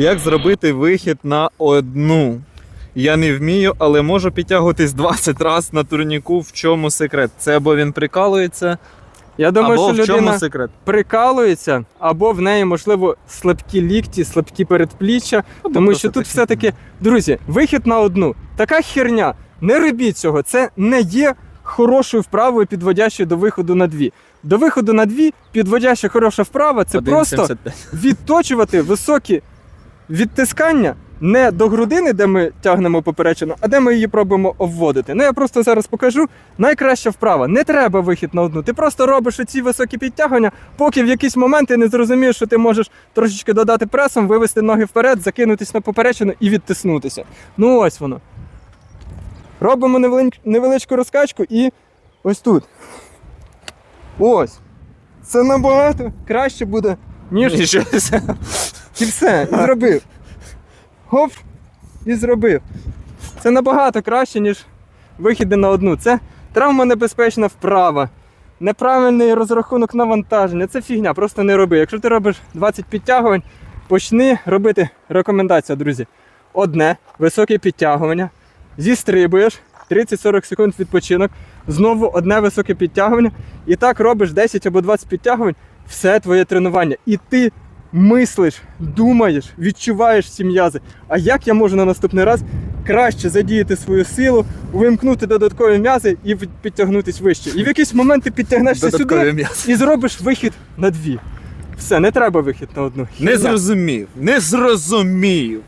Як зробити вихід на одну? Я не вмію, але можу підтягуватись 20 разів на турніку. В чому секрет? Це або він прикалується, Я думаю, або що в чому людина секрет? прикалується, або в неї, можливо, слабкі лікті, слабкі передпліччя. Або Тому що тут все-таки, друзі, вихід на одну. Така херня. Не робіть цього. Це не є хорошою вправою, підводящою до виходу на дві. До виходу на дві, підводяща хороша вправа це просто 1,75. відточувати високі відтискання не до грудини, де ми тягнемо поперечину, а де ми її пробуємо обводити. Ну я просто зараз покажу. Найкраща вправа. Не треба вихід на одну. Ти просто робиш оці високі підтягування, поки в якийсь момент ти не зрозумієш, що ти можеш трошечки додати пресом, вивести ноги вперед, закинутись на поперечину і відтиснутися. Ну ось воно. Робимо невеличку розкачку і ось тут. Ось. Це набагато краще буде, ніж. І все, і зробив. Гоп, і зробив. Це набагато краще, ніж вихіди на одну. Це травмонебезпечна вправа. Неправильний розрахунок навантаження. Це фігня, просто не роби. Якщо ти робиш 20 підтягувань, почни робити рекомендація, друзі. Одне високе підтягування, зістрибуєш, 30-40 секунд відпочинок, знову одне високе підтягування. І так робиш 10 або 20 підтягувань, все твоє тренування. І ти мислиш, думаєш, відчуваєш ці м'язи. А як я можу на наступний раз краще задіяти свою силу, вимкнути додаткові м'язи і підтягнутися вище? І в якийсь момент ти підтягнешся Додаткові сюди і зробиш вихід на дві. Все, не треба вихід на одну. Не зрозумів. Не зрозумів.